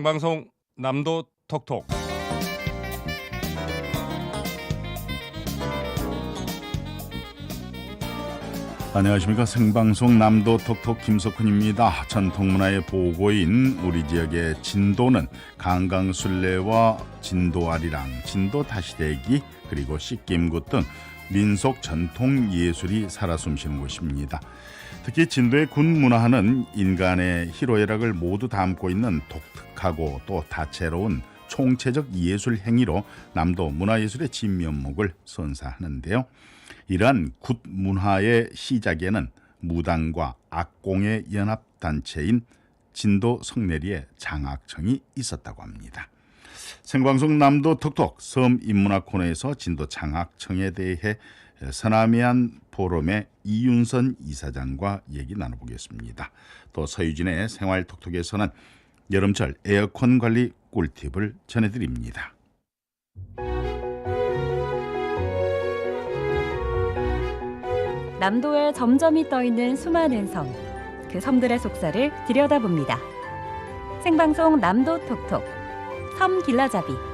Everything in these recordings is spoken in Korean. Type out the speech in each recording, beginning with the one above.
생방송 남도 톡톡 안녕하십니까 생방송 남도 톡톡 김석훈입니다. 전통문화의 보고인 우리 지역의 진도는 강강술래와 진도아리랑, 진도 다시대기 그리고 씻김굿 등 민속 전통 예술이 살아 숨쉬는 곳입니다. 특히 진도의 군 문화는 인간의 희로애락을 모두 담고 있는 독특하고 또 다채로운 총체적 예술 행위로 남도 문화예술의 진면목을 선사하는데요. 이러한 굿 문화의 시작에는 무당과 악공의 연합 단체인 진도 성내리의 장학청이 있었다고 합니다. 생방송 남도 톡톡 섬 인문학 코너에서 진도 장학청에 대해 서남해안 포럼의 이윤선 이사장과 얘기 나눠보겠습니다. 또 서유진의 생활 톡톡에서는 여름철 에어컨 관리 꿀팁을 전해드립니다. 남도에 점점이 떠있는 수많은 섬, 그 섬들의 속살을 들여다봅니다. 생방송 남도 톡톡, 섬 길라잡이.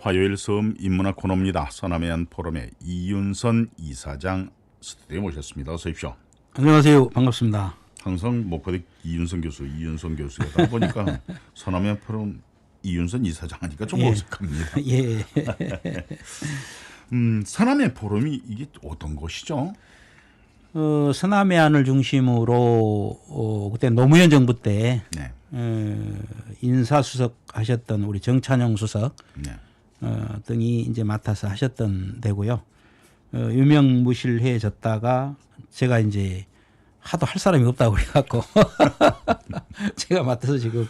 화요일 섬 인문학 코너입니다. 서남해안 포럼의 이윤선 이사장 스튜디오에 모셨습니다. 어서 오십시오. 안녕하세요. 반갑습니다. 항상 목포대 이윤선 교수, 이윤선 교수가 보니까 서남해안 포럼 이윤선 이사장 하니까 좀 예. 어색합니다. 예. 음, 서남해 포럼이 이게 어떤 것이죠? 어, 서남해안을 중심으로 어, 그때 노무현 정부 때 네, 어, 인사수석 하셨던 우리 정찬영 수석 네, 어, 등이 이제 맡아서 하셨던 데고요. 어, 유명무실해졌다가 제가 이제 하도 할 사람이 없다고 그래갖고 제가 맡아서 지금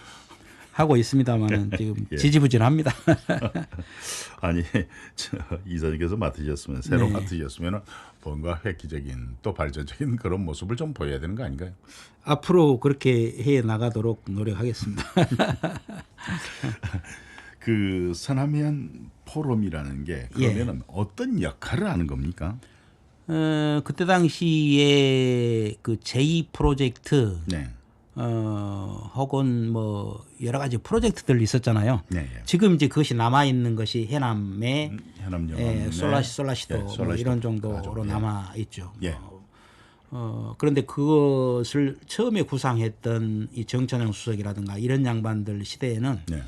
하고 있습니다만은 지금 예. 지지부진합니다. 아니 저 이사님께서 맡으셨으면 새로 네. 맡으셨으면 뭔가 획기적인 또 발전적인 그런 모습을 좀 보여야 되는 거 아닌가요? 앞으로 그렇게 해 나가도록 노력하겠습니다. 그 서남해안 포럼이라는 게 예. 그러면은 어떤 역할을 하는 겁니까? 어, 그때 당시에 그 제2 프로젝트 네, 어, 혹은 뭐 여러 가지 프로젝트들 있었잖아요. 네, 예. 지금 이제 그것이 남아 있는 것이 해남의 해남연합, 예, 네. 솔라시 솔라시도 예, 뭐 솔라시도 이런 정도로 가죠. 예. 남아 있죠. 예. 어, 그런데 그것을 처음에 구상했던 이 정찬영 수석이라든가 이런 양반들 시대에는 네,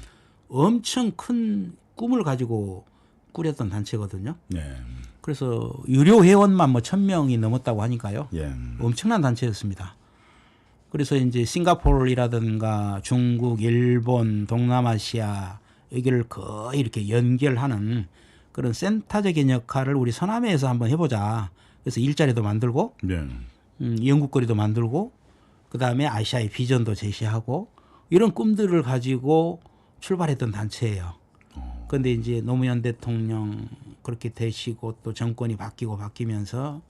엄청 큰 꿈을 가지고 꾸렸던 단체거든요. 네, 그래서 유료 회원만 뭐 천 명이 넘었다고 하니까요. 예, 엄청난 단체였습니다. 그래서 이제 싱가포르라든가 중국, 일본, 동남아시아 여기를 거의 이렇게 연결하는 그런 센터적인 역할을 우리 서남해에서 한번 해보자. 그래서 일자리도 만들고 네, 음, 연구거리도 만들고 그 다음에 아시아의 비전도 제시하고 이런 꿈들을 가지고 출발했던 단체예요. 그런데 이제 노무현 대통령 그렇게 되시고 또 정권이 바뀌고 바뀌면서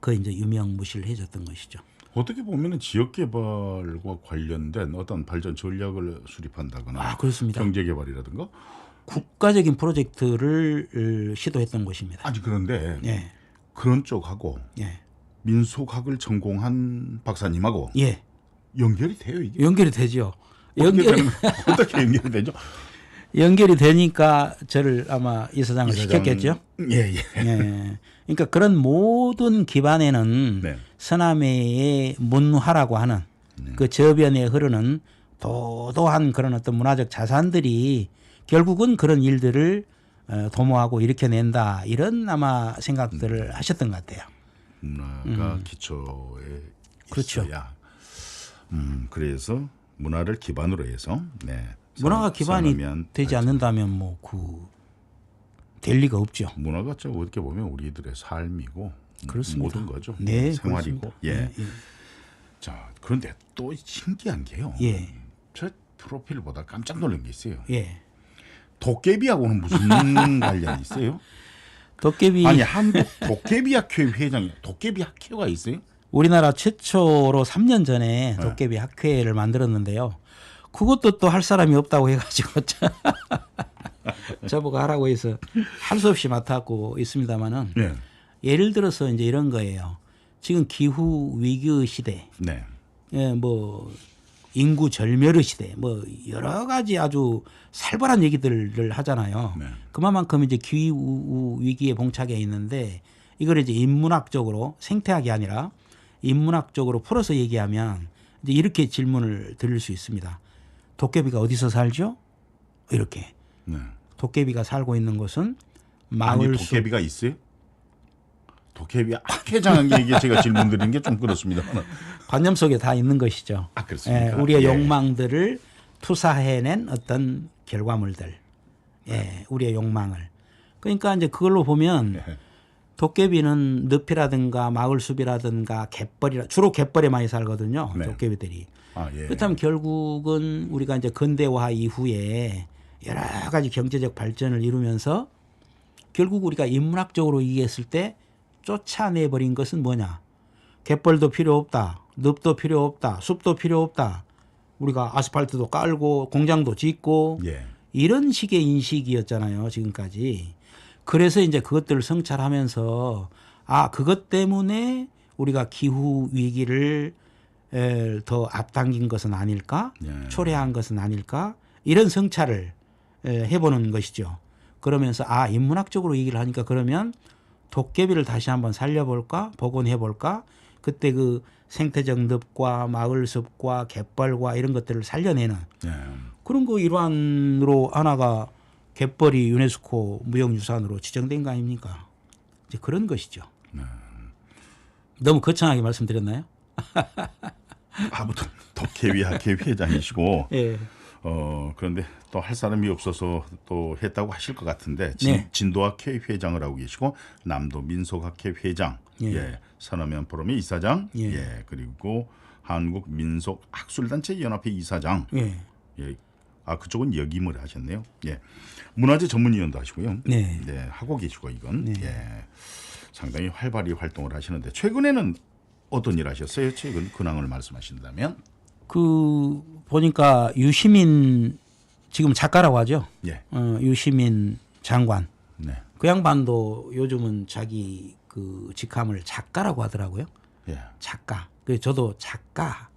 그 이제 유명무실해졌던 것이죠. 어떻게 보면은 지역 개발과 관련된 어떤 발전 전략을 수립한다거나 아 그렇습니다. 경제 개발이라든가 국가적인 프로젝트를 어, 시도했던 곳입니다. 아니 그런데 예, 그런 쪽하고 예, 민속학을 전공한 박사님하고 예. 연결이 돼요 이게 연결이 되죠. 연결이 어떻게 연결이 되죠? 연결이 되니까 저를 아마 이 사장을 이사장- 시켰겠죠. 예, 예. 예. 그러니까 그런 모든 기반에는 네. 서남해의 문화라고 하는 그 저변에 흐르는 도도한 그런 어떤 문화적 자산들이 결국은 그런 일들을 어, 도모하고 일으켜낸다 이런 아마 생각들을 하셨던 것 같아요. 문화가 기초에 음. 그렇죠. 있어야. 음, 그래서 문화를 기반으로 해서 네. 문화가 선- 기반이 되지. 않는다면 뭐그될 리가 없죠. 문화가 저 어떻게 보면 우리들의 삶이고 그렇습니다. 모든 거죠. 네, 생활이고. 그렇습니다. 예. 네, 예. 자, 그런데 또 신기한 게요. 예. 저 프로필 보다 깜짝 놀란 게 있어요. 예. 도깨비하고는 무슨 관련이 있어요? 도깨비 아니 한국 도깨비 학회 회장이 도깨비 학회가 있어요? 우리나라 최초로 3년 전에 네. 도깨비 학회를 만들었는데요. 그것도 또 할 사람이 없다고 해가지고 저보고 하라고 해서 할 수 없이 맡았고 있습니다만은 네. 예를 들어서 이제 이런 거예요. 지금 기후 위기 시대 네. 예, 뭐 인구 절멸의 시대, 뭐 여러 가지 아주 살벌한 얘기들을 하잖아요. 네. 그만큼 이제 기후 위기에 봉착해 있는데 이걸 이제 인문학적으로 생태학이 아니라 인문학적으로 풀어서 얘기하면 이제 이렇게 질문을 드릴 수 있습니다. 도깨비가 어디서 살죠? 이렇게 네. 도깨비가 살고 있는 곳은 아니 마을 숲 도깨비가 있어요? 도깨비 학회장에게 제가 질문 드린 게좀 그렇습니다. 관념 속에 다 있는 것이죠. 아 그렇습니까? 예, 우리의 예. 욕망들을 투사해낸 어떤 결과물들, 예, 우리의 욕망을. 그러니까 이제 그걸로 보면 예. 도깨비는 늪이라든가 마을숲이라든가 갯벌이라 주로 갯벌에 많이 살거든요. 네. 도깨비들이. 아 예. 그렇다면 결국은 우리가 이제 근대화 이후에 여러 가지 경제적 발전을 이루면서 결국 우리가 인문학적으로 얘기했을 때 쫓아내 버린 것은 뭐냐? 갯벌도 필요 없다. 늪도 필요 없다. 숲도 필요 없다. 우리가 아스팔트도 깔고 공장도 짓고 예. 이런 식의 인식이었잖아요, 지금까지. 그래서 이제 그것들을 성찰하면서 아, 그것 때문에 우리가 기후 위기를 에, 더 앞당긴 것은 아닐까? 예. 초래한 것은 아닐까? 이런 성찰을 에, 해보는 것이죠. 그러면서 아, 인문학적으로 얘기를 하니까 그러면 도깨비를 다시 한번 살려볼까? 복원해볼까? 그때 그 생태적 늪과 마을 숲과 갯벌과 이런 것들을 살려내는 예. 그런 거 일환으로 하나가 갯벌이 유네스코 무형유산으로 지정된 거 아닙니까? 이제 그런 것이죠. 너무 거창하게 말씀드렸나요? 아무튼 도깨비 학회 회장이시고 예. 어 그런데 또 할 사람이 없어서 또 했다고 하실 것 같은데 진, 네. 진도학회 회장을 하고 계시고 남도 민속학회 회장, 예. 예, 산업연 포럼의 이사장, 예. 예. 그리고 한국 민속 학술단체 연합회 이사장, 예. 예, 아 그쪽은 역임을 하셨네요. 예, 문화재 전문위원도 하시고요. 네. 하고 계시고 이건 예, 상당히 활발히 활동을 하시는데 최근에는 어떤 일 하셨어요? 최근 근황을 말씀하신다면, 그 보니까 유시민 지금 작가라고 하죠. 예, 어, 유시민 장관. 네, 그 양반도 요즘은 자기 그 직함을 작가라고 하더라고요. 예. 작가. 그래서 저도 작가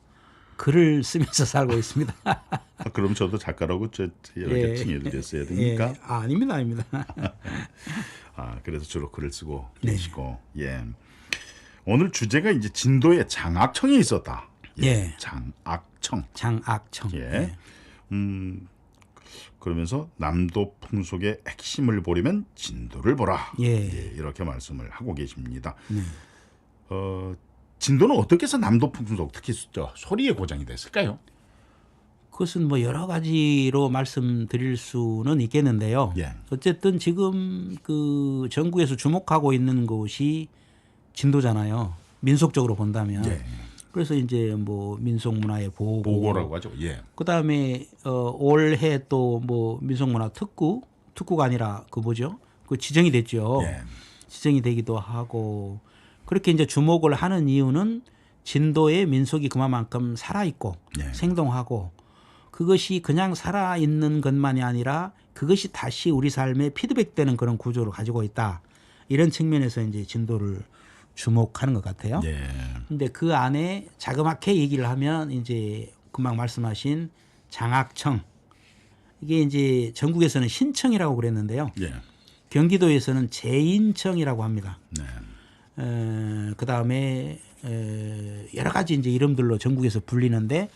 글을 쓰면서 살고 있습니다. 아, 그럼 저도 작가라고 저 이렇게 예. 칭해드렸어야 됩니까? 예. 아, 아닙니다, 아닙니다. 아 그래서 주로 글을 쓰고 네. 계시고 예. 오늘 주제가 이제 진도에 장악청이 있었다. 예. 장악청. 장악청. 예. 음 그러면서 남도 풍속의 핵심을 보려면 진도를 보라. 예. 이렇게 말씀을 하고 계십니다. 네. 어 진도는 어떻게 해서 남도 풍속 특히 저 소리의 고장이 됐을까요? 그것은 뭐 여러 가지로 말씀드릴 수는 있겠는데요. 예. 어쨌든 지금 그 전국에서 주목하고 있는 곳이 진도잖아요. 민속적으로 본다면. 예. 그래서 이제 뭐 민속 문화의 보고, 보고라고 하죠. 예. 그다음에 어 올해 또 뭐 민속문화 특구 특구가 아니라 그 뭐죠? 그 지정이 됐죠. 예. 지정이 되기도 하고 그렇게 이제 주목을 하는 이유는 진도의 민속이 그만큼 살아 있고 예. 생동하고 그것이 그냥 살아 있는 것만이 아니라 그것이 다시 우리 삶에 피드백되는 그런 구조를 가지고 있다. 이런 측면에서 이제 진도를 주목하는 것 같아요. 예. 근데 그 안에 자그맣게 얘기를 하면 이제 금방 말씀하신 장학청 이게 이제 전국에서는 신청이라고 그랬는데요. 예. 경기도에서는 재인청이라고 합니다. 네. 그 다음에 여러 가지 이제 이름들로 전국에서 불리는데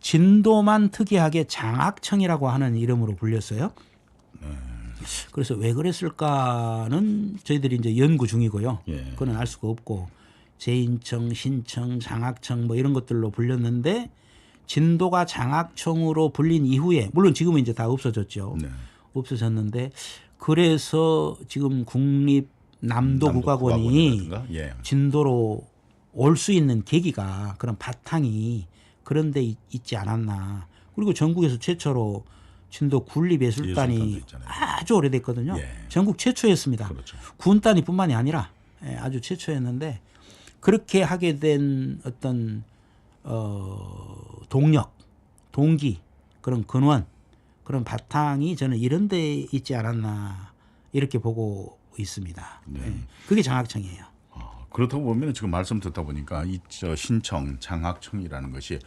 진도만 특이하게 장학청이라고 하는 이름으로 불렸어요. 그래서 왜 그랬을까는 저희들이 이제 연구 중이고요. 예. 그건 알 수가 없고 재인청, 신청, 장학청 뭐 이런 것들로 불렸는데 진도가 장학청으로 불린 이후에 물론 지금은 이제 다 없어졌죠. 네. 없어졌는데 그래서 지금 국립 남도 국가원이 국가원이라든가? 예. 진도로 올 수 있는 계기가 그런 바탕이 그런 데 있- 있지 않았나. 그리고 전국에서 최초로 진도 군립예술단이. 아주 오래됐거든요. 예. 전국 최초였습니다. 그렇죠. 군 단위뿐만이 아니라 예, 아주 최초였는데 그렇게 하게 된 어떤 어, 동력, 동기, 그런 근원, 그런 바탕이 저는 이런 데 있지 않았나 이렇게 보고 있습니다. 네. 예. 그게 장학청이에요. 아, 그렇다고 보면 지금 말씀 듣다 보니까 이 저 신청 장학청이라는 것이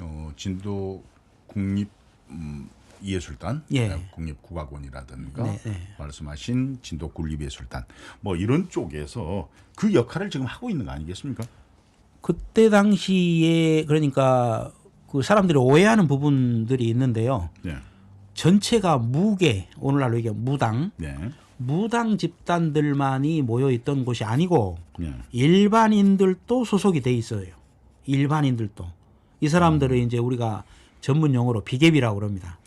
어, 진도 국립 음, 예술단, 예. 네, 국립국악원이라든가 네, 네. 말씀하신 진도 국립예술단 뭐 이런 쪽에서 그 역할을 지금 하고 있는 거 아니겠습니까? 그때 당시에 그러니까 그 사람들이 오해하는 부분들이 있는데요. 네, 전체가 무계 오늘날로 얘기하면 무당 네, 무당 집단들만이 모여 있던 곳이 아니고 네. 일반인들도 소속이 돼 있어요. 일반인들도 이 사람들을 이제 우리가 전문 용어로 비계비라고 그럽니다.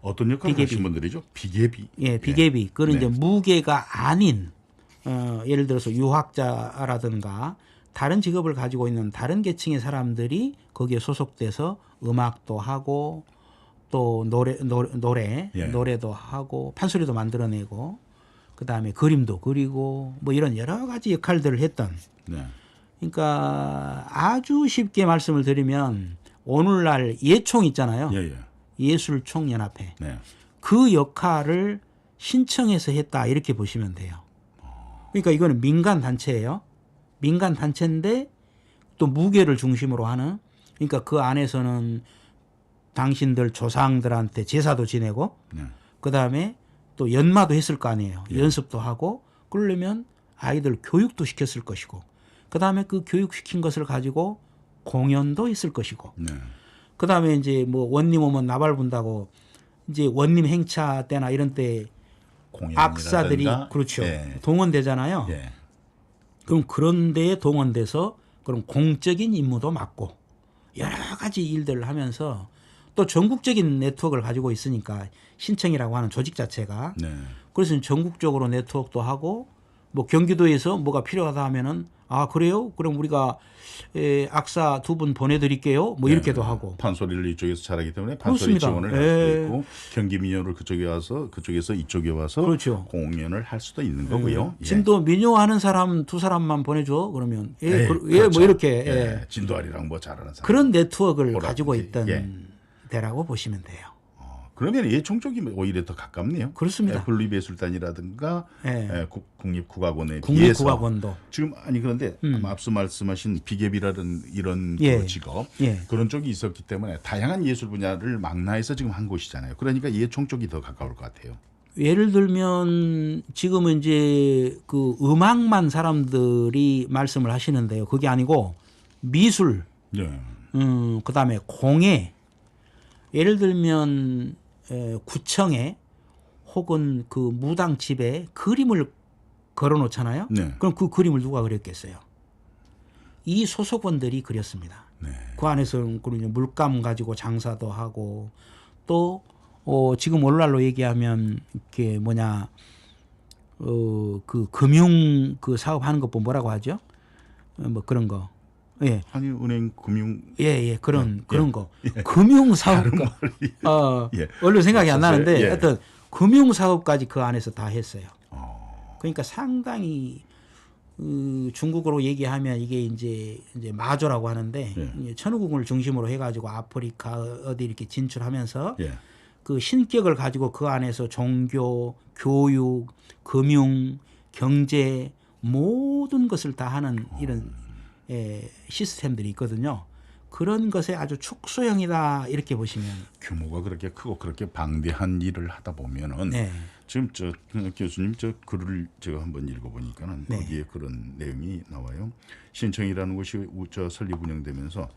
어떤 역할을 비계비. 하신 분들이죠? 비계비. 예, 비계비. 그는 네. 이제 무계가 아닌 어, 예를 들어서 유학자라든가 다른 직업을 가지고 있는 다른 계층의 사람들이 거기에 소속돼서 음악도 하고 또 노래 노래 노래 예. 노래도 하고 판소리도 만들어내고 그 다음에 그림도 그리고 뭐 이런 여러 가지 역할들을 했던 네. 그러니까 아주 쉽게 말씀을 드리면 오늘날 예총 있잖아요. 예, 예. 예 술총 연합회. 네. 그 역할을 신청해서 했다 이렇게 보시면 돼요. 그러니까 이거는 민간 단체예요. 민간 단체인데 또 무게를 중심으로 하는 그러니까 그 안에서는 당신들 조상들한테 제사도 지내고 네. 그 다음에 또 연마도 했을 거 아니에요. 연습도 하고 그러려면 아이들 교육도 시켰을 것이고 그다음에 그 교육시킨 것을 가지고 공연도 했을 것이고 네. 그다음에 이제 뭐 원님 오면 나발 분다고 이제 원님 행차 때나 이런 때 악사들이 그렇죠 예. 동원되잖아요. 예. 그럼 그런 데에 동원돼서 그런 공적인 임무도 맡고 여러 가지 일들을 하면서 또 전국적인 네트워크를 가지고 있으니까 신청이라고 하는 조직 자체가 네. 그래서 전국적으로 네트워크도 하고 뭐 경기도에서 뭐가 필요하다 하면은 아 그래요? 그럼 우리가 에, 악사 두 분 보내드릴게요. 뭐 이렇게도 네. 하고 판소리를 이쪽에서 잘하기 때문에 판소리 그렇습니다. 지원을 할 예. 수도 있고 경기 민요를 그쪽에 와서 그쪽에서 이쪽에 와서 그렇죠. 공연을 할 수도 있는 거고요. 예. 진도 민요 하는 사람 두 사람만 보내줘 그러면 예, 예, 그, 예, 그렇죠. 뭐 이렇게 예. 예. 진도아리랑 뭐 잘하는 사람. 그런 네트워크를. 가지고 있던 예. 데라고 보시면 돼요. 어, 그러면 예총 쪽이 오히려 더 가깝네요. 그렇습니다. 예, 국립예술단이라든가 예. 예, 국- 국립국악원에 국립국악원도 지금 아니 그런데 음. 앞서 말씀하신 비계비라는 이런 예. 그 직업 예. 그런 쪽이 있었기 때문에 다양한 예술 분야를 망라해서 지금 한 곳이잖아요. 그러니까 예총 쪽이 더 가까울 것 같아요. 예를 들면 지금은 이제 그 음악만 사람들이 말씀을 하시는데요. 그게 아니고 미술, 예. 음, 그다음에 공예. 예를 들면 에, 구청에 혹은 그 무당 집에 그림을 걸어 놓잖아요. 네. 그럼 그 그림을 누가 그렸겠어요? 이 소속원들이 그렸습니다. 네. 그 안에서는 그리고 물감 가지고 장사도 하고 또 어, 지금 오늘날로 얘기하면 이렇게 뭐냐 어, 그 금융 그 사업하는 것 보면 뭐라고 하죠? 어, 뭐 그런 거. 예. 한일은행 금융 예, 예, 그런 예. 그런 거. 금융 사업가. 어, 예. 얼른 생각이 안 없었어요? 나는데 예. 하여튼 금융 사업까지 그 안에서 다 했어요. 어, 그러니까 상당히 그 중국어로 얘기하면 이게 이제 이제 마조라고 하는데 예. 천우국을 중심으로 해가지고 아프리카 어디 이렇게 진출하면서 예. 그 신격을 가지고 그 안에서 종교, 교육, 금융, 경제 모든 것을 다 하는 이런 예, 시스템들이 있거든요. 그런 것의 아주 축소형이다 이렇게 보시면 규모가 그렇게 크고 그렇게 방대한 일을 하다 보면은 네. 지금 저 어, 교수님 저 글을 제가 한번 읽어보니까는 네. 거기에 그런 내용이 나와요. 신청이라는 곳이 우- 저 설립 운영되면서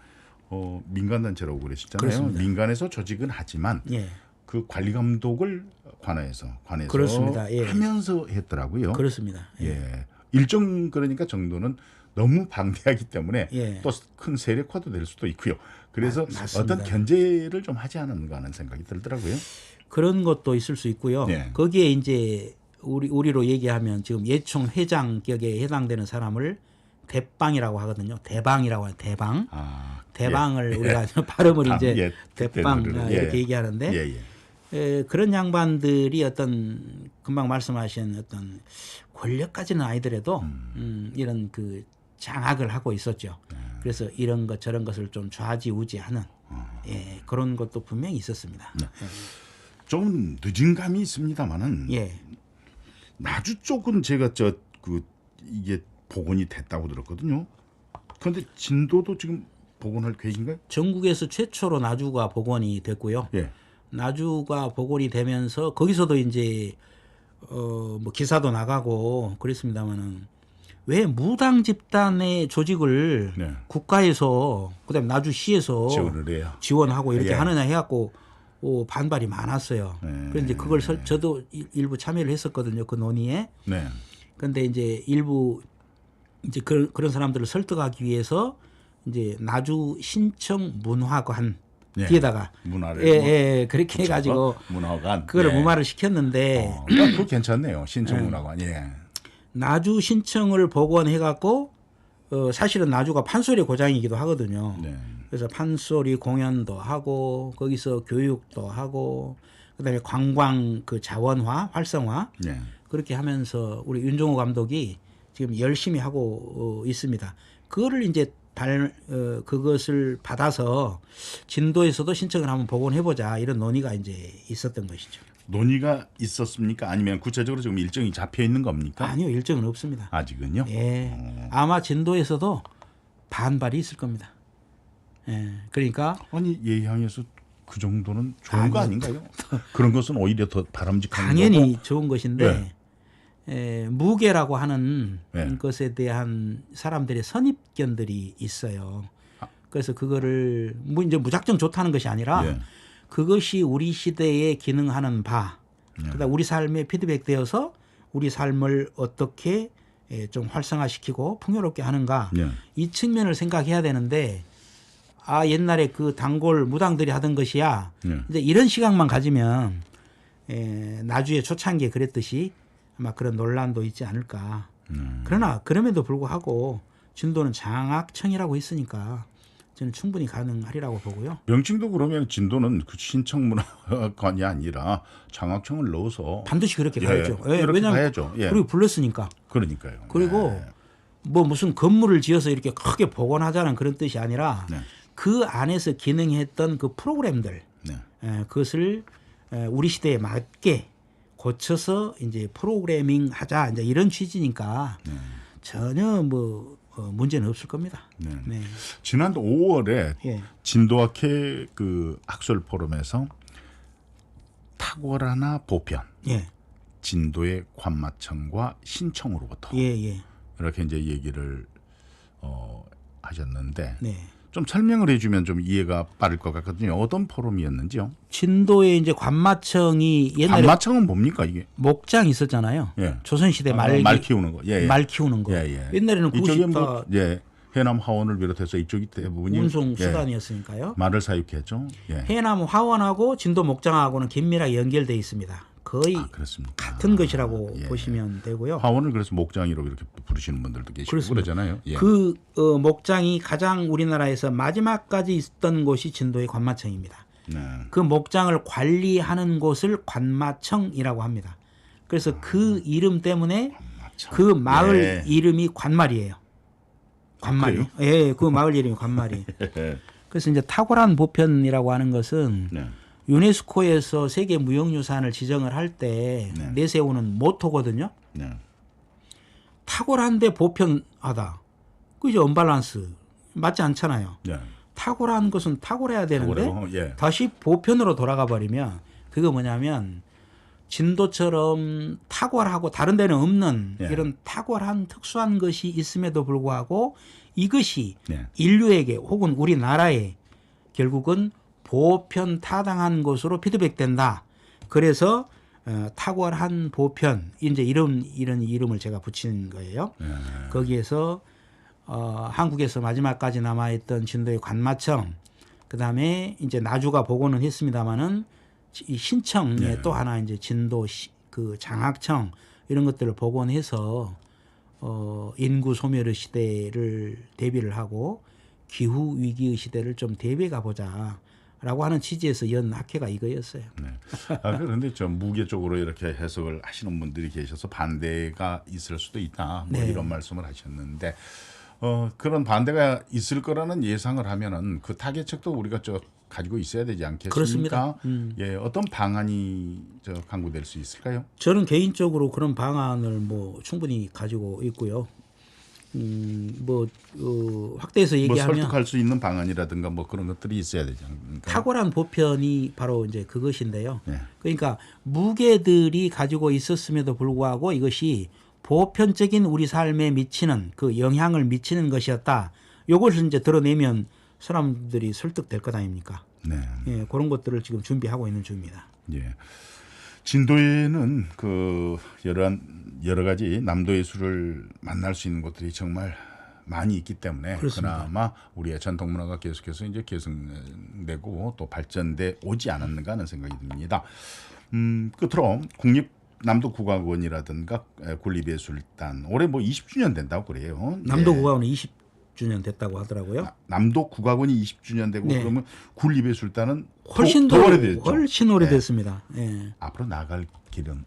어, 민간 단체라고 그러셨잖아요. 그렇습니다. 민간에서 조직은 하지만 예. 그 관리 감독을 관해서 관해서 그렇습니다. 예. 하면서 했더라고요. 그렇습니다. 예. 예. 일정 그러니까 정도는 너무 방대하기 때문에 예. 또큰 세력화도 될 수도 있고요. 그래서 아. 어떤 견제를 좀 하지 않았는가 하는 생각이 들더라고요. 그런 것도 있을 수 있고요. 네. 거기에 이제 우리 우리로 얘기하면 지금 예총 회장 격에 해당되는 사람을 대빵이라고 하거든요. 대방이라고 해요. 대방. 아, 대방을 우리가 발음을 감, 이제 예, 대빵 아, 예. 이렇게 얘기하는데 예, 예. 에, 그런 양반들이 어떤 금방 말씀하신 어떤 권력까지는 아니더라도 음, 이런 그 장악을 하고 있었죠. 네. 그래서 이런 것 저런 것을 좀 좌지우지하는 어. 예, 그런 것도 분명히 있었습니다. 네. 좀 늦은 감이 있습니다만은 예, 나주 쪽은 제가 저 그 이게 복원이 됐다고 들었거든요. 그런데 진도도 지금 복원할 계획인가요? 전국에서 최초로 나주가 복원이 됐고요. 예. 나주가 복원이 되면서 거기서도 이제 어 뭐 기사도 나가고 그랬습니다마는 왜 무당 집단의 조직을 네. 국가에서 그다음에 나주시에서 지원을 해요. 지원하고 이렇게 예. 하느냐 해갖고 어, 반발이 많았어요. 네. 이제 그걸 설- 저도 일- 일부 참여를 했었거든요. 그 논의에. 네. 근데 이제 일부 이제 그, 그런 사람들을 설득하기 위해서 이제 나주 신청 문화관 예. 뒤에다가 문화를 예, 뭐 예, 그렇게 해가지고 문화관 그거를 예. 무마를 시켰는데 어, 그거 괜찮네요. 신청 문화관. 예. 나주 신청을 복원해 갖고 어, 사실은 나주가 판소리 고장이기도 하거든요. 네. 그래서 판소리 공연도 하고 거기서 교육도 하고 그다음에 관광 그 자원화 활성화 네. 그렇게 하면서 우리 윤종호 감독이 지금 열심히 하고 어, 있습니다. 그거를 이제 발 어, 그것을 받아서 진도에서도 신청을 한번 복원해 보자 이런 논의가 이제 있었던 것이죠. 논의가 있었습니까? 아니면 구체적으로 지금 일정이 잡혀 있는 겁니까? 아니요 일정은 없습니다. 아직은요? 예, 아마 진도에서도 반발이 있을 겁니다. 예, 그러니까 아니 예향에서 그 정도는 좋은 거 아닌가요? 그런 것은 오히려 더 바람직한 당연히 거고. 좋은 것인데 에, 무게라고 하는 네. 것에 대한 사람들의 선입견들이 있어요. 그래서 그거를 뭐 이제 무작정 좋다는 것이 아니라 예. 그것이 우리 시대에 기능하는 바, 네. 그다음 우리 삶에 피드백되어서 우리 삶을 어떻게 에, 좀 활성화시키고 풍요롭게 하는가 예. 이 측면을 생각해야 되는데 아 옛날에 그 단골 무당들이 하던 것이야 예. 이제 이런 시각만 가지면 에, 나주의 초창기에 그랬듯이 아마 그런 논란도 있지 않을까. 음. 그러나 그럼에도 불구하고 진도는 장학청이라고 있으니까 저는 충분히 가능하리라고 보고요. 명칭도 그러면 진도는 그 신청 문화관이 아니라 장학청을 넣어서 반드시 그렇게 예, 가야죠. 예, 이렇게 왜냐하면 가야죠. 예. 그리고 불렀으니까. 그러니까요. 그리고 네. 뭐 무슨 건물을 지어서 이렇게 크게 복원하자는 그런 뜻이 아니라 네. 그 안에서 기능했던 그 프로그램들 네. 에, 그것을 에, 우리 시대에 맞게 고쳐서 이제 프로그래밍 하자 이제 이런 취지니까 네. 전혀 뭐 어, 문제는 없을 겁니다. 네. 네. 지난 5월에 예. 진도학회 그 학술 포럼에서 탁월하나 보편 예. 진도의 관마청과 신청으로부터 예, 예. 이렇게 이제 얘기를 어, 하셨는데 네. 좀 설명을 해주면 좀 이해가 빠를 것 같거든요. 어떤 포럼이었는지요? 진도에 이제 관마청이 옛날에 관마청은 뭡니까 이게? 목장 있었잖아요. 예. 조선시대 아, 말, 말 키우는 거. 예, 예. 말 키우는 거. 예, 예. 옛날에는 이쪽에 그것이 뭐다 예, 해남 화원을 비롯해서 이쪽이 대부분이 운송 예, 수단이었으니까요. 말을 사육했죠. 예. 해남 화원하고 진도 목장하고는 긴밀하게 연결돼 있습니다. 거의 아? 같은 것이라고 예. 보시면 되고요. 화원을 그래서 목장이로 이렇게 부르시는 분들도 계시고 그렇습니다. 그러잖아요. 예. 그 어, 목장이 가장 우리나라에서 마지막까지 있던 곳이 진도의 관마청입니다. 네. 그 목장을 관리하는 곳을 관마청이라고 합니다. 그래서 그 이름 때문에 그 마을 예. 이름이 관말이에요. 관말이. 그래요? 예, 그 마을 이름이 관말이. 그래서 이제 탁월한 보편이라고 하는 것은 네. 유네스코에서 세계 무형유산을 지정을 할 때 네. 내세우는 모토거든요. 네. 탁월한데 보편하다. 그죠? 언밸런스. 맞지 않잖아요. 네. 탁월한 것은 탁월해야 되는데 탁월해요? 예. 다시 보편으로 돌아가 버리면 그거 뭐냐면 진도처럼 탁월하고 다른 데는 없는 예. 이런 탁월한 특수한 것이 있음에도 불구하고 이것이 네. 인류에게 혹은 우리나라에 결국은 보편 타당한 것으로 피드백된다. 그래서 어, 탁월한 보편 이제 이런 이런 이름을 제가 붙인 거예요. 네. 거기에서 어, 한국에서 마지막까지 남아있던 진도의 관마청, 그 다음에 이제 나주가 복원은 했습니다마는 이 신청에 네. 또 하나 이제 진도 시, 그 장학청 이런 것들을 복원해서 어, 인구 소멸의 시대를 대비를 하고 기후 위기의 시대를 좀 대비해 가보자. 라고 하는 취지에서 연 학회가 이거였어요. 네. 아, 그런데 저 무게적으로 이렇게 해석을 하시는 분들이 계셔서 반대가 있을 수도 있다. 뭐 네. 이런 말씀을 하셨는데 어, 그런 반대가 있을 거라는 예상을 하면은 그 타개책도 우리가 저 가지고 있어야 되지 않겠습니까? 그렇습니다. 음. 예, 어떤 방안이 저 강구될 수 있을까요? 저는 개인적으로 그런 방안을 뭐 충분히 가지고 있고요. 음, 뭐 어, 확대해서 뭐 얘기하면 설득할 수 있는 방안이라든가 뭐 그런 것들이 있어야 되지 않습니까? 탁월한 보편이 바로 이제 그것인데요. 네. 그러니까 무게들이 가지고 있었음에도 불구하고 이것이 보편적인 우리 삶에 미치는 그 영향을 미치는 것이었다. 요것을 이제 드러내면 사람들이 설득될 것 아닙니까? 네. 예, 그런 것들을 지금 준비하고 있는 중입니다. 예. 진도에는 그 여러 여러 가지 남도 예술을 만날 수 있는 곳들이 정말 많이 있기 때문에 그렇습니다. 그나마 우리의 전통 문화가 계속해서 이제 개성되고 또 발전돼 오지 않았는가 하는 생각이 듭니다. 음, 끝으로 국립 남도 국악원이라든가 에, 군립예술단 올해 뭐 20주년 된다고 그래요. 남도 예. 국악원은 20 주년 됐다고 하더라고요. 남도 국악원이 20주년 되고 네. 그러면 군립예술단은 훨씬 더, 더, 더 오래됐죠. 훨씬 오래됐습니다. 예. 앞으로 나갈 길은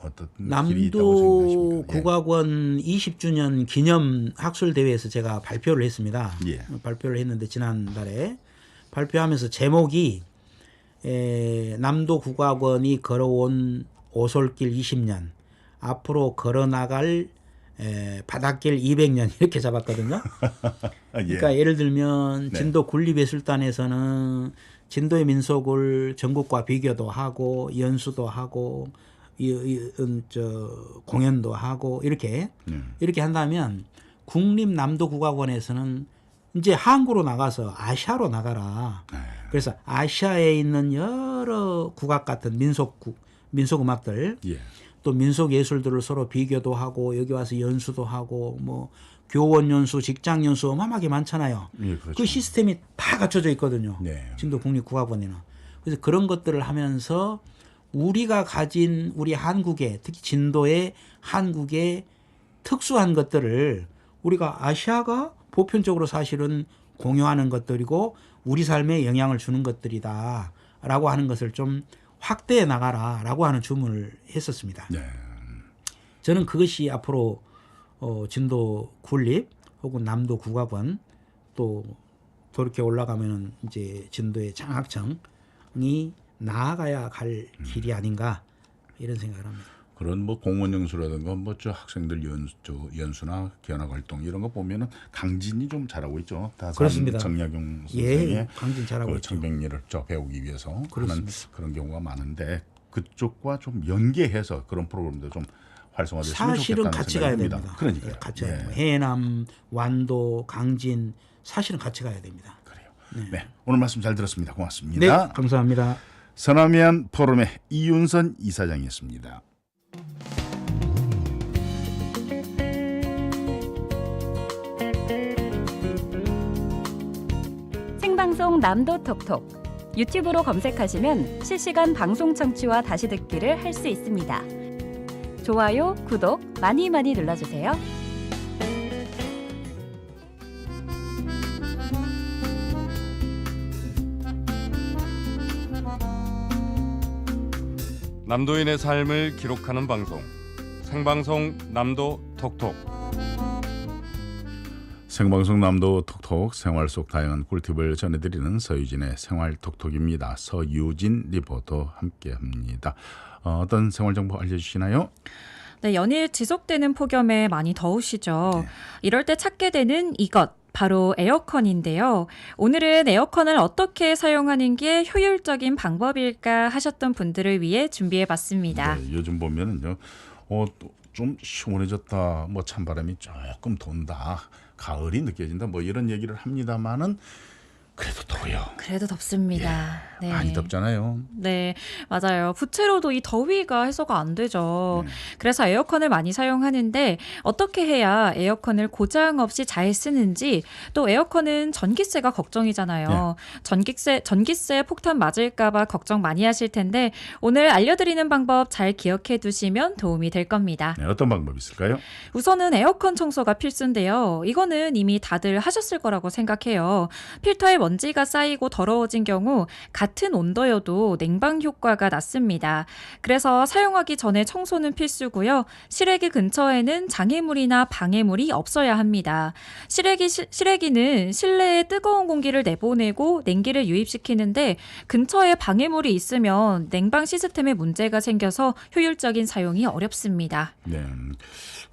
어떤 길이 있다고 남도 생각하십니까? 예. 국악원 20주년 기념 학술 대회에서 제가 발표를 했습니다. 예. 발표를 했는데 지난달에 발표하면서 제목이 에, 남도 국악원이 걸어온 오솔길 20년 앞으로 걸어나갈 에, 바닷길 200년 이렇게 잡았거든요. 아, 예. 그러니까 예를 들면 네. 진도 군립예술단에서는 진도의 민속을 전국과 비교도 하고 연수도 하고 이, 이, 음, 저 공연도 하고 이렇게 음. 이렇게 한다면 국립남도국악원에서는 이제 항구로 나가서 아시아로 나가라. 네. 그래서 아시아에 있는 여러 국악 같은 민속국 민속 음악들 예. 또 민속 예술들을 서로 비교도 하고 여기 와서 연수도 하고 뭐 교원 연수, 직장 연수 어마어마하게 많잖아요. 예, 그렇죠. 그 시스템이 다 갖춰져 있거든요. 네. 진도 국립국악원에는. 그래서 그런 것들을 하면서 우리가 가진 우리 한국의 특히 진도의 한국의 특수한 것들을 우리가 아시아가 보편적으로 사실은 공유하는 것들이고 우리 삶에 영향을 주는 것들이다라고 하는 것을 좀 확대해 나가라라고 하는 주문을 했었습니다. 네. 저는 그것이 앞으로 어, 진도 군립 혹은 남도 국악원 또 그렇게 올라가면은 이제 진도의 장학청이 나아가야 갈 길이 아닌가 이런 생각을 합니다. 그런 뭐 공원 연수라든가 뭐저 학생들 연수 저 연수나 견학 활동 이런 거 보면은 강진이 좀 잘하고 있죠. 그렇습니다. 정약용 예, 선생의 강진 잘하고 그 있죠. 청백리를 저 배우기 위해서 그렇습니다. 그런 경우가 많은데 그쪽과 좀 연계해서 그런 프로그램도 좀 활성화됐으면 사실은 좋겠다는 같이 생각이 가야. 됩니다. 예, 같이 가야 예, 됩니다. 해남, 완도, 강진 사실은 같이 가야 됩니다. 그래요. 네. 오늘 말씀 잘 들었습니다. 네, 고맙습니다. 감사합니다. 서남해안 포럼의 이윤선 이사장이었습니다. 생방송 남도 톡톡 유튜브로 검색하시면 실시간 방송 청취와 다시 듣기를 할 수 있습니다. 좋아요, 구독 많이 많이 눌러주세요. 남도인의 삶을 기록하는 방송 생방송 남도 톡톡 생방송 남도 톡톡 생활 속 다양한 꿀팁을 전해드리는 서유진의 생활 톡톡입니다. 서유진 리포터 함께합니다. 어, 어떤 생활 정보 알려주시나요? 네, 연일 지속되는 폭염에 많이 더우시죠. 이럴 때 찾게 되는 이것. 바로 에어컨인데요. 오늘은 에어컨을 어떻게 사용하는 게 효율적인 방법일까 하셨던 분들을 위해 준비해 봤습니다. 네, 요즘 보면은요, 어, 또좀 시원해졌다, 뭐 찬바람이 조금 돈다, 가을이 느껴진다, 뭐 이런 얘기를 합니다만은 그래도 더워요. 그래도 덥습니다. 네. 많이 덥잖아요. 네, 맞아요. 부채로도 이 더위가 해소가 안 되죠. 네. 그래서 에어컨을 많이 사용하는데 어떻게 해야 에어컨을 고장 없이 잘 쓰는지 또 에어컨은 전기세가 걱정이잖아요. 전기세 전기세 폭탄 맞을까봐 걱정 많이 하실 텐데 오늘 알려드리는 방법 잘 기억해 두시면 도움이 될 겁니다. 네, 어떤 방법이 있을까요? 우선은 에어컨 청소가 필수인데요. 이거는 이미 다들 하셨을 거라고 생각해요. 필터에 먼지가 쌓이고 더러워진 경우 같은 온도여도 냉방 효과가 낮습니다. 그래서 사용하기 전에 청소는 필수고요. 실외기 근처에는 장애물이나 방해물이 없어야 합니다. 실외기 시- 실외기는 실내에 뜨거운 공기를 내보내고 냉기를 유입시키는데 근처에 방해물이 있으면 냉방 시스템에 문제가 생겨서 효율적인 사용이 어렵습니다. 네.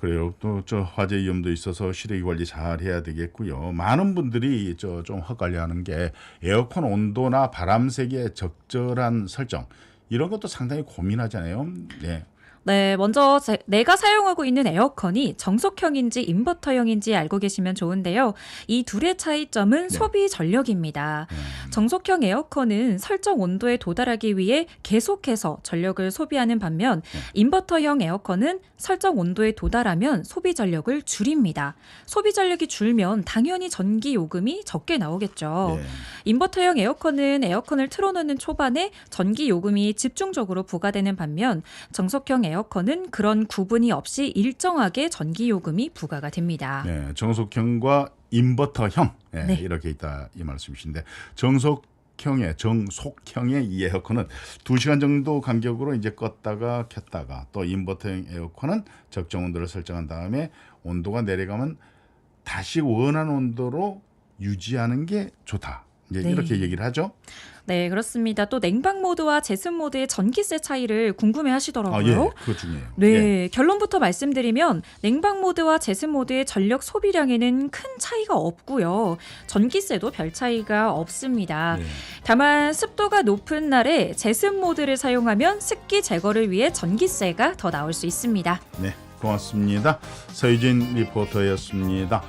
그래요. 또 저 화재 위험도 있어서 실외기 관리 잘 해야 되겠고요. 많은 분들이 저 좀 헛갈려하는 게 에어컨 온도나 바람색의 적절한 설정 이런 것도 상당히 고민하잖아요. 네. 네, 먼저 제- 내가 사용하고 있는 에어컨이 정속형인지 인버터형인지 알고 계시면 좋은데요. 이 둘의 차이점은 네. 소비 전력입니다. 음. 정속형 에어컨은 설정 온도에 도달하기 위해 계속해서 전력을 소비하는 반면 네. 인버터형 에어컨은 설정 온도에 도달하면 소비 전력을 줄입니다. 소비 전력이 줄면 당연히 전기 요금이 적게 나오겠죠. 네. 인버터형 에어컨은 에어컨을 틀어놓는 초반에 전기 요금이 집중적으로 부과되는 반면 정속형 에어컨은 그런 구분이 없이 일정하게 전기 요금이 부과가 됩니다. 네, 정속형과 인버터형 네, 네. 이렇게 있다 이 말씀이신데 정속 형의 정속형의 이 에어컨은 2시간 정도 간격으로 이제 껐다가 켰다가 또 인버터형 에어컨은 적정 온도를 설정한 다음에 온도가 내려가면 다시 원하는 온도로 유지하는 게 좋다. 이제 네. 이렇게 얘기를 하죠. 네, 그렇습니다. 또 냉방 모드와 제습 모드의 전기세 차이를 궁금해 아, 하시더라고요. 예, 그거 중요해요. 네, 예. 결론부터 말씀드리면 냉방 모드와 제습 모드의 전력 소비량에는 큰 차이가 없고요. 전기세도 별 차이가 없습니다. 네. 다만 습도가 높은 날에 제습 모드를 사용하면 습기 제거를 위해 전기세가 더 나올 수 있습니다. 네, 고맙습니다. 서유진 리포터였습니다.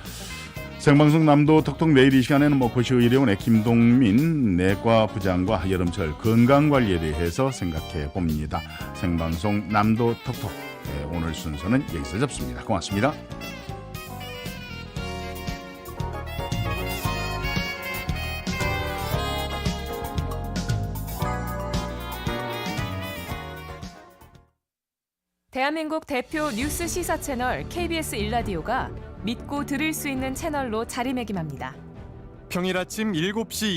생방송 남도 톡톡 내일 이 시간에는 뭐 고시의료원의 김동민 내과 부장과 여름철 건강 관리에 대해서 생각해 봅니다. 생방송 남도 톡톡 네, 오늘 순서는 여기서 접습니다. 고맙습니다. 대한민국 대표 뉴스 시사 채널 KBS 일라디오가 믿고 들을 수 있는 채널로 자리매김합니다. 평일 아침 7시